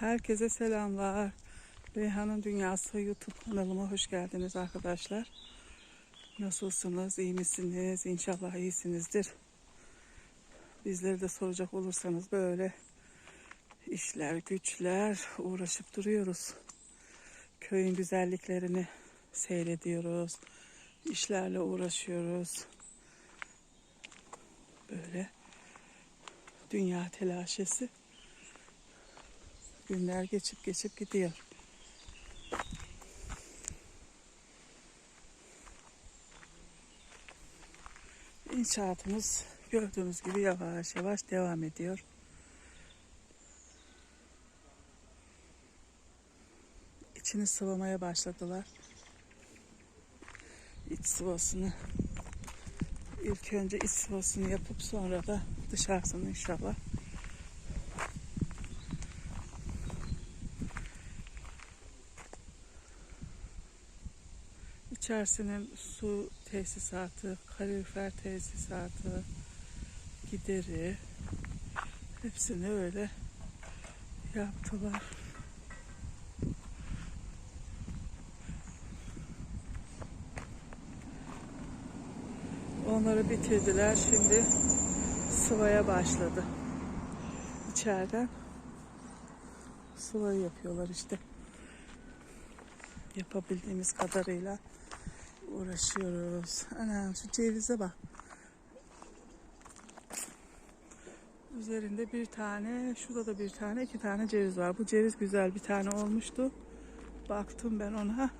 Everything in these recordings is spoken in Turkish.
Herkese selamlar. Reyhan'ın Dünyası YouTube kanalıma hoş geldiniz arkadaşlar. Nasılsınız? iyi misiniz? İnşallah iyisinizdir. Bizleri de soracak olursanız böyle işler, güçler uğraşıp duruyoruz. Köyün güzelliklerini seyrediyoruz. İşlerle uğraşıyoruz. Böyle dünya telaşesi. Günler geçip geçip gidiyor. İnşaatımız gördüğünüz gibi yavaş yavaş devam ediyor. İçini sıvamaya başladılar. İç sıvasını ilk önce iç sıvasını yapıp sonra da dışarısını inşallah İçerisinin su tesisatı, kalorifer tesisatı, gideri hepsini öyle yaptılar. Onları bitirdiler. Şimdi sıvaya başladı. İçeriden sıvayı yapıyorlar işte. Yapabildiğimiz kadarıyla uğraşıyoruz. Anam şu cevize bak. Üzerinde bir tane, şurada da bir tane, iki tane ceviz var. Bu ceviz güzel bir tane olmuştu. Baktım ben ona.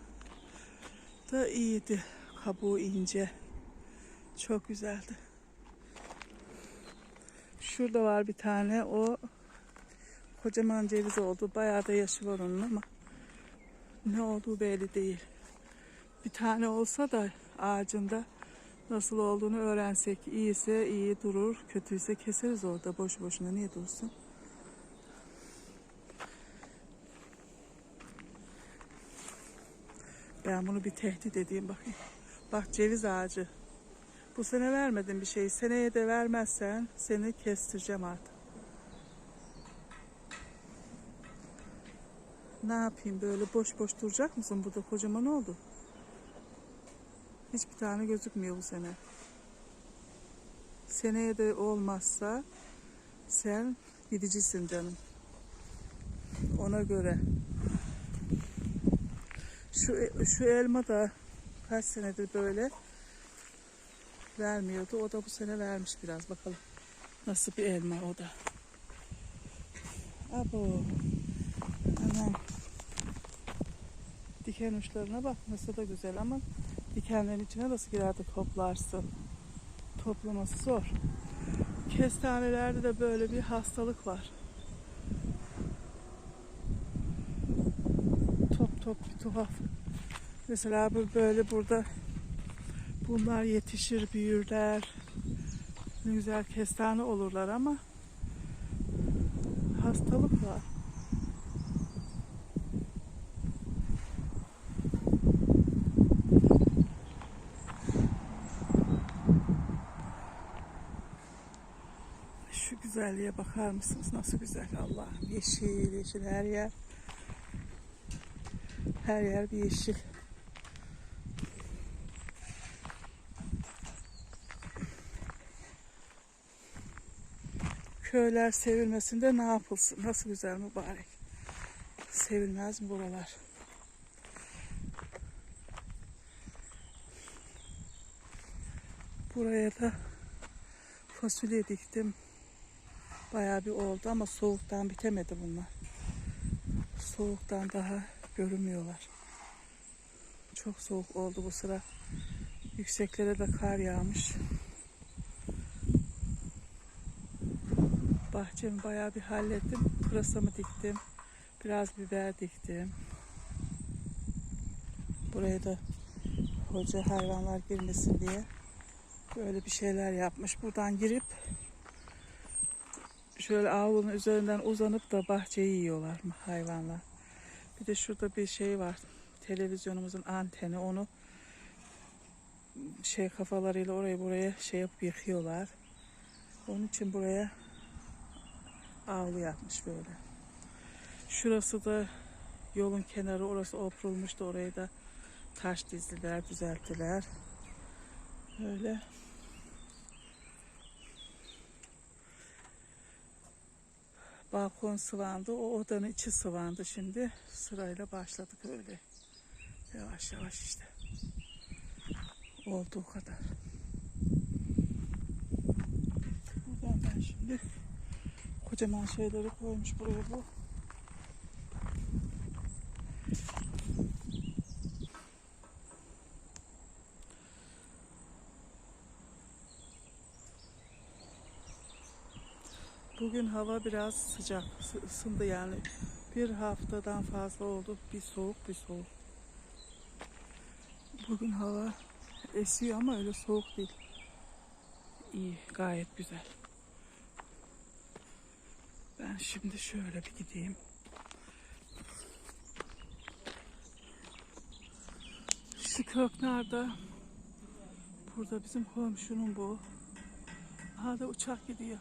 Da iyiydi. Kabuğu ince. Çok güzeldi. Şurada var bir tane. O kocaman ceviz oldu. Bayağı da yaşı var onun ama ne olduğu belli değil. Bir tane olsa da ağacında nasıl olduğunu öğrensek. İyiyse iyi durur, kötüyse keseriz orada boş boşuna. Niye dursun? Ben bunu bir tehdit edeyim bakayım. Bak ceviz ağacı. Bu sene vermedin bir şey. Seneye de vermezsen seni kestireceğim artık. Ne yapayım böyle boş boş duracak mısın burada kocaman oldu. Hiçbir tane gözükmüyor bu sene. Seneye de olmazsa sen gidicisin canım. Ona göre. Şu şu elma da kaç senedir böyle vermiyordu. O da bu sene vermiş biraz bakalım. Nasıl bir elma o da. Abo. Anam. Diken uçlarına bak nasıl da güzel ama dikenlerin içine nasıl girerdi toplarsın. Toplaması zor. Kestanelerde de böyle bir hastalık var. Top top bir tuhaf. Mesela bu böyle burada bunlar yetişir, büyürler. Ne güzel kestane olurlar ama hastalık var. Şu güzelliğe bakar mısınız? Nasıl güzel Allah'ım. Yeşil yeşil her yer. Her yer bir yeşil. Köyler sevilmesinde ne yapılsın? Nasıl güzel mübarek. Sevilmez mi buralar? Buraya da fasulye diktim. Bayağı bir oldu ama soğuktan bitemedi bunlar. Soğuktan daha görünmüyorlar. Çok soğuk oldu bu sıra. Yükseklere de kar yağmış. Bahçemi bayağı bir hallettim. Pırasamı diktim. Biraz biber diktim. Buraya da hoca hayvanlar girmesin diye böyle bir şeyler yapmış. Buradan girip şöyle avlunun üzerinden uzanıp da bahçeyi yiyorlar mı hayvanlar. Bir de şurada bir şey var. Televizyonumuzun anteni onu şey kafalarıyla orayı buraya şey yapıp yıkıyorlar. Onun için buraya avlu yapmış böyle. Şurası da yolun kenarı. Orası oprulmuştu. Orayı da taş dizdiler, düzelttiler. Öyle. Balkon sıvandı. O odanın içi sıvandı. Şimdi sırayla başladık öyle. Yavaş yavaş işte. Olduğu kadar. Buradan ben şimdi kocaman şeyleri koymuş buraya bu. Bugün hava biraz sıcak, ısı- ısındı yani. Bir haftadan fazla oldu. Bir soğuk, bir soğuk. Bugün hava esiyor ama öyle soğuk değil. İyi, gayet güzel. Ben şimdi şöyle bir gideyim. Şu kök nerede? Burada bizim komşunun bu. Aha da uçak gidiyor.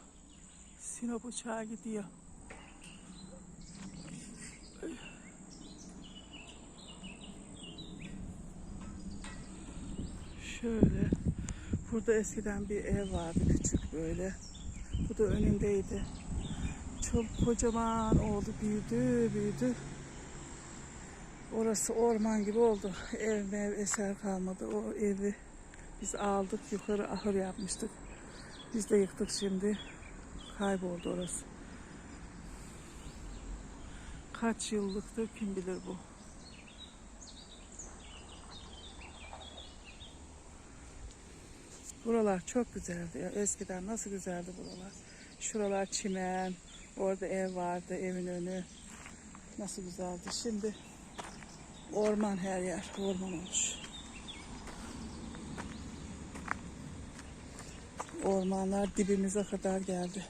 Sinop uçağı gidiyor. Şöyle. Burada eskiden bir ev vardı küçük böyle. Bu da önündeydi. Çok kocaman oldu, büyüdü, büyüdü. Orası orman gibi oldu. Ev mev eser kalmadı. O evi biz aldık, yukarı ahır yapmıştık. Biz de yıktık şimdi. Kayboldu orası. Kaç yıllıktır kim bilir bu. Buralar çok güzeldi ya. Eskiden nasıl güzeldi buralar. Şuralar çimen. Orada ev vardı, evin önü. Nasıl güzeldi. Şimdi orman her yer. Orman olmuş. Ormanlar dibimize kadar geldi.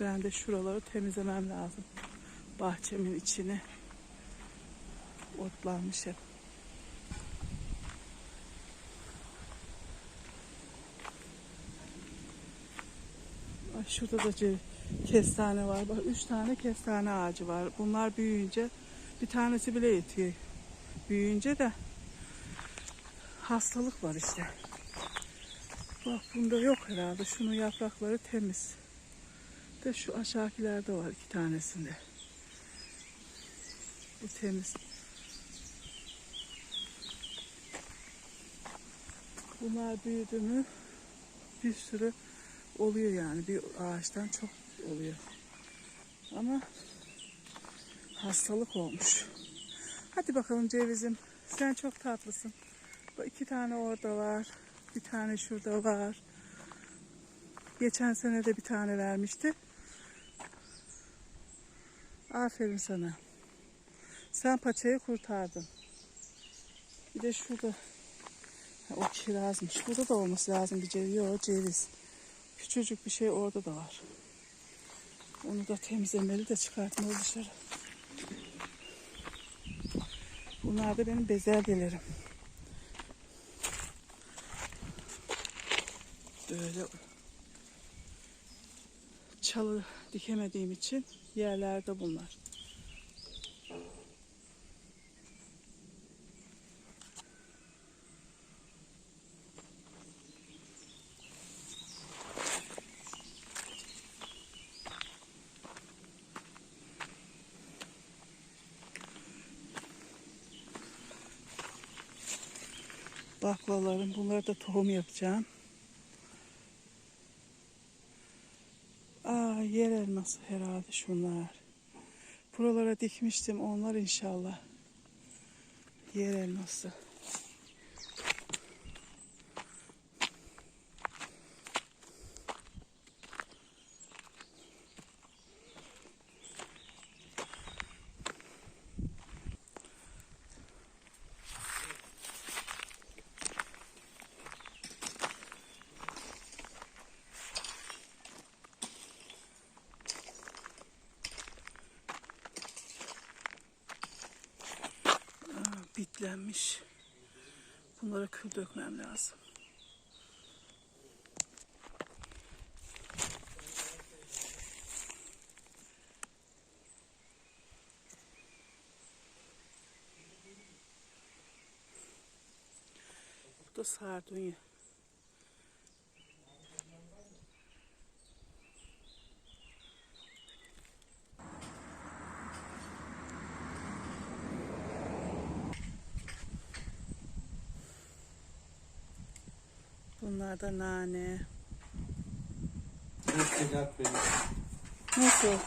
Ben de şuraları temizlemem lazım. Bahçemin içini otlanmış hep. Ay şurada da kestane var. Bak üç tane kestane ağacı var. Bunlar büyüyünce bir tanesi bile yetiyor. Büyüyünce de hastalık var işte. Bak bunda yok herhalde. Şunun yaprakları temiz. De şu aşağıkilerde var iki tanesinde. Bu temiz. Bunlar büyüdü mü bir sürü oluyor yani. Bir ağaçtan çok oluyor. Ama hastalık olmuş. Hadi bakalım cevizim. Sen çok tatlısın. İki tane orada var. Bir tane şurada var. Geçen sene de bir tane vermişti. Aferin sana. Sen paçayı kurtardın. Bir de şurada. Ha, o kirazmış. Burada da olması lazım bir ceviz. Yok ceviz. Küçücük bir şey orada da var. Onu da temizlemeli de çıkartmalı dışarı. Bunlar da benim bezelyelerim. Böyle çalı dikemediğim için yerlerde bunlar. Baklalarım bunları da tohum yapacağım. Yer elması herhalde şunlar. Buralara dikmiştim onlar inşallah. Yer elması. kirlenmiş. Bunlara kül dökmem lazım. Bu da sardunya. Bunlar da nane. Bir çek at beni. Nasıl?